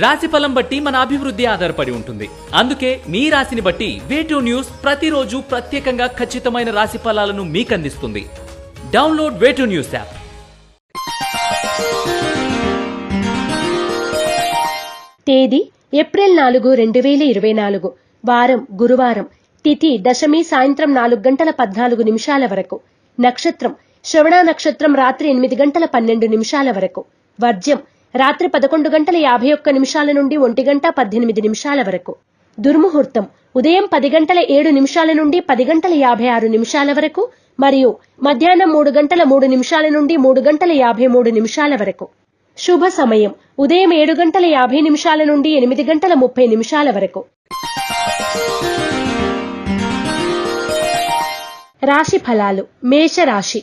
రాశి ఫలం బట్టి మన అభివృద్ధి ఆధారపడి ఉంటుంది. అందుకే మీ రాశిని బట్టి వేటూ న్యూస్ ప్రతిరోజు ప్రత్యేకంగా ఖచ్చితమైన రాశి ఫలాలను మీకు అందిస్తుంది download way two news app తేదీ ఏప్రిల్ నాలుగు రెండు వేల ఇరవై నాలుగు. వారం గురువారం. తిథి దశమి సాయంత్రం నాలుగు గంటల పద్నాలుగు నిమిషాల వరకు. నక్షత్రం. శ్రవణ నక్షత్రం రాత్రి ఎనిమిది గంటల పన్నెండు నిమిషాల వరకు. వర్జ్యం. రాత్రి పదకొండు గంటల యాభై ఒక్క నిమిషాల నుండి ఒంటి గంట పద్దెనిమిది నిమిషాల వరకు. దుర్ముహూర్తం. ఉదయం పది గంటల ఏడు నిమిషాల నుండి పది గంటల యాభై ఆరు నిమిషాల వరకు మరియు మధ్యాహ్నం మూడు గంటల మూడు నిమిషాల నుండి మూడు గంటల యాభై మూడు నిమిషాల వరకు. శుభ సమయం. ఉదయం ఏడు గంటల యాభై నిమిషాల నుండి ఎనిమిది గంటల ముప్పై నిమిషాల వరకు. రాశి ఫలాలు. మేషరాశి.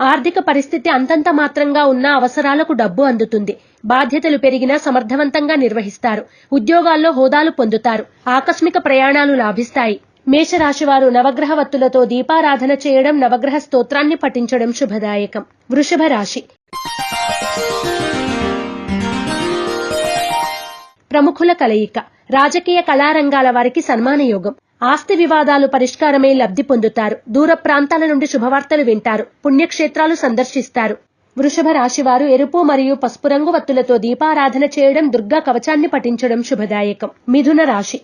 ఆర్థిక పరిస్థితి అంతంత మాత్రంగా ఉన్న అవసరాలకు డబ్బు అందుతుంది. బాధ్యతలు పెరిగినా సమర్థవంతంగా నిర్వహిస్తారు. ఉద్యోగాల్లో హోదాలు పొందుతారు. ఆకస్మిక ప్రయాణాలు లాభిస్తాయి. మేషరాశివారు నవగ్రహ వత్తులతో దీపారాధన చేయడం నవగ్రహ స్తోత్రాన్ని పఠించడం శుభదాయకం. వృషభ రాశి. ప్రముఖుల కలయిక. రాజకీయ కళారంగాల వారికి సన్మాన యోగం ఆస్తి వివాదాలు పరిష్కారమై లబ్ధి పొందుతారు. దూర ప్రాంతాల నుండి శుభవార్తలు వింటారు. పుణ్యక్షేత్రాలు సందర్శిస్తారు. వృషభ రాశి వారు ఎరుపు మరియు పసుపు రంగు వత్తులతో దీపారాధన చేయడం దుర్గా కవచాన్ని పఠించడం శుభదాయకం. మిథున రాశి.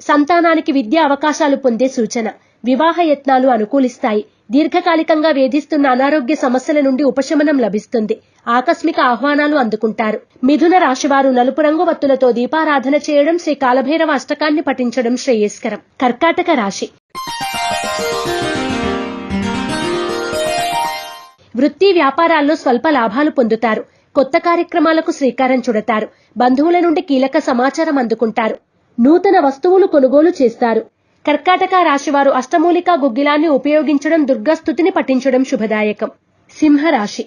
సంతానానికి విద్యా అవకాశాలు పొందే సూచన. వివాహ యత్నాలు అనుకూలిస్తాయి. దీర్ఘకాలికంగా వేధిస్తున్న అనారోగ్య సమస్యల నుండి ఉపశమనం లభిస్తుంది. ఆకస్మిక ఆహ్వానాలు అందుకుంటారు. మిథున రాశివారు నలుపు రంగు వత్తులతో దీపారాధన చేయడం శ్రీ కాలభైరవ అష్టకాన్ని పఠించడం శ్రేయస్కరం. కర్కాటక రాశి. వృత్తి వ్యాపారాల్లో స్వల్ప లాభాలు పొందుతారు. కొత్త కార్యక్రమాలకు శ్రీకారం చుడతారు. బంధువుల నుండి కీలక సమాచారం అందుకుంటారు. నూతన వస్తువులు కొనుగోలు చేస్తారు. కర్కాటక రాశివారు అష్టమూలికా గుగ్గిలాన్ని ఉపయోగించడం దుర్గాస్తుతిని పఠించడం శుభదాయకం. సింహరాశి.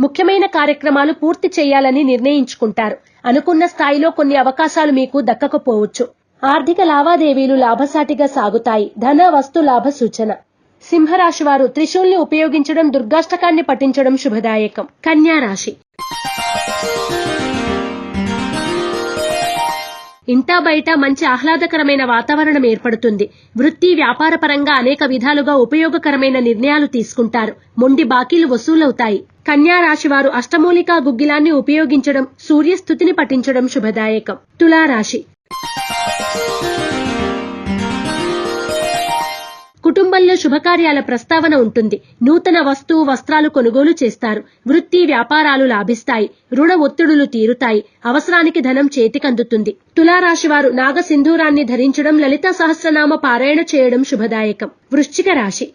ముఖ్యమైన కార్యక్రమాలు పూర్తి చేయాలని నిర్ణయించుకుంటారు. అనుకున్న స్థాయిలో కొన్ని అవకాశాలు మీకు దక్కకపోవచ్చు. ఆర్థిక లావాదేవీలు లాభసాటిగా సాగుతాయి. ధన వస్తు లాభ సూచన. సింహరాశి వారు త్రిశూల్ని ఉపయోగించడం దుర్గాష్టకాన్ని పఠించడం శుభదాయకం. కన్యా రాశి ఇంటా బయట మంచి ఆహ్లాదకరమైన వాతావరణం ఏర్పడుతుంది. వృత్తి వ్యాపార పరంగా అనేక విధాలుగా ఉపయోగకరమైన నిర్ణయాలు తీసుకుంటారు. మొండి బాకీలు వసూలవుతాయి. కన్యా రాశి వారు అష్టమూలికా గుగ్గిలాన్ని ఉపయోగించడం సూర్యస్థుతిని పఠించడం శుభదాయకం. తులారాశి కుటుంబంలో శుభకార్యాల ప్రస్తావన ఉంటుంది. నూతన వస్తువు వస్త్రాలు కొనుగోలు చేస్తారు. వృత్తి వ్యాపారాలు లాభిస్తాయి. రుణ ఒత్తిడులు తీరుతాయి. అవసరానికి ధనం చేతికందుతుంది. తులారాశివారు నాగసింధూరాన్ని ధరించడం లలిత సహస్రనామ పారాయణ చేయడం శుభదాయకం. వృశ్చిక రాశి.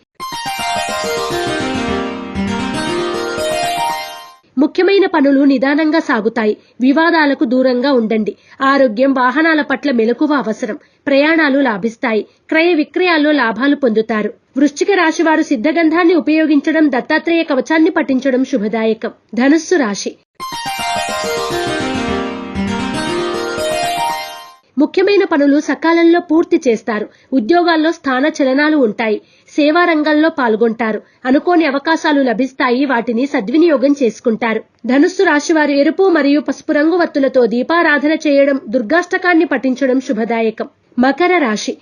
ముఖ్యమైన పనులు నిదానంగా సాగుతాయి. వివాదాలకు దూరంగా ఉండండి. ఆరోగ్యం వాహనాల పట్ల మెలకువ అవసరం. ప్రయాణాలు లాభిస్తాయి. క్రయ విక్రయాల్లో లాభాలు పొందుతారు. వృశ్చిక రాశి వారు సిద్ధగంధాన్ని ఉపయోగించడం దత్తాత్రేయ కవచాన్ని పఠించడం శుభదాయకం. ధనుస్సు రాశి. ముఖ్యమైన పనులు సకాలంలో పూర్తి చేస్తారు. ఉద్యోగాల్లో స్థాన చలనాలు ఉంటాయి. సేవా రంగంలో పాల్గొంటారు. అనుకోని అవకాశాలు లభిస్తాయి. వాటిని సద్వినియోగం చేసుకుంటారు. ధనుస్సు రాశి వారు ఎరుపు మరియు పసుపు రంగు వత్తులతో దీపారాధన చేయడం దుర్గాష్టకాన్ని పఠించడం శుభదాయకం. మకర రాశి.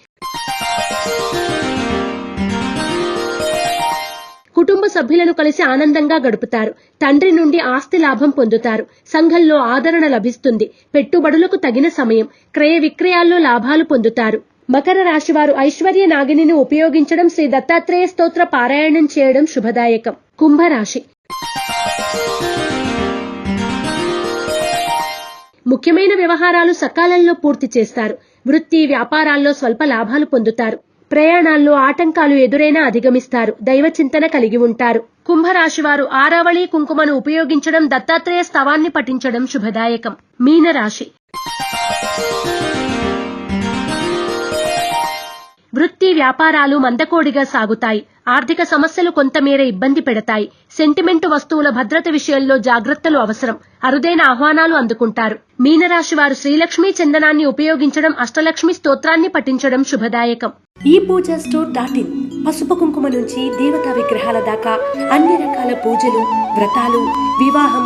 కుటుంబ సభ్యులను కలిసి ఆనందంగా గడుపుతారు. తండ్రి నుండి ఆస్తి లాభం పొందుతారు. సంఘంలో ఆదరణ లభిస్తుంది. పెట్టుబడులకు తగిన సమయం. క్రయ విక్రయాల్లో లాభాలు పొందుతారు. మకర రాశి వారు ఐశ్వర్య నాగిని ఉపయోగించడం శ్రీ దత్తాత్రేయ స్తోత్ర పారాయణం చేయడం శుభదాయకం. కుంభరాశి. ముఖ్యమైన వ్యవహారాలు సకాలంలో పూర్తి చేస్తారు. వృత్తి వ్యాపారాల్లో స్వల్ప లాభాలు పొందుతారు. ప్రయాణాల్లో ఆటంకాలు ఎదురైనా అధిగమిస్తారు. దైవ చింతన కలిగి ఉంటారు. కుంభరాశి వారు ఆరావళి కుంకుమను ఉపయోగించడం దత్తాత్రేయ స్తవాన్ని పఠించడం శుభదాయకం. మీనరాశి. వృత్తి వ్యాపారాలు మందకోడిగా సాగుతాయి. ఆర్థిక సమస్యలు కొంతమేర ఇబ్బంది పెడతాయి. సెంటిమెంటు వస్తువుల భద్రత విషయంలో జాగ్రత్తలు అవసరం. అరుదైన ఆహ్వానాలు అందుకుంటారు. మీనరాశి వారు శ్రీలక్ష్మి చందనాన్ని ఉపయోగించడం అష్టలక్ష్మి స్తోత్రాన్ని పఠించడం శుభదాయకం. ఈ పూజ స్టోర్ డాట్ ఇన్ పసుపు కుంకుమ నుంచి దేవతా విగ్రహాల దాకా అన్ని రకాల పూజలు వ్రతాలు వివాహం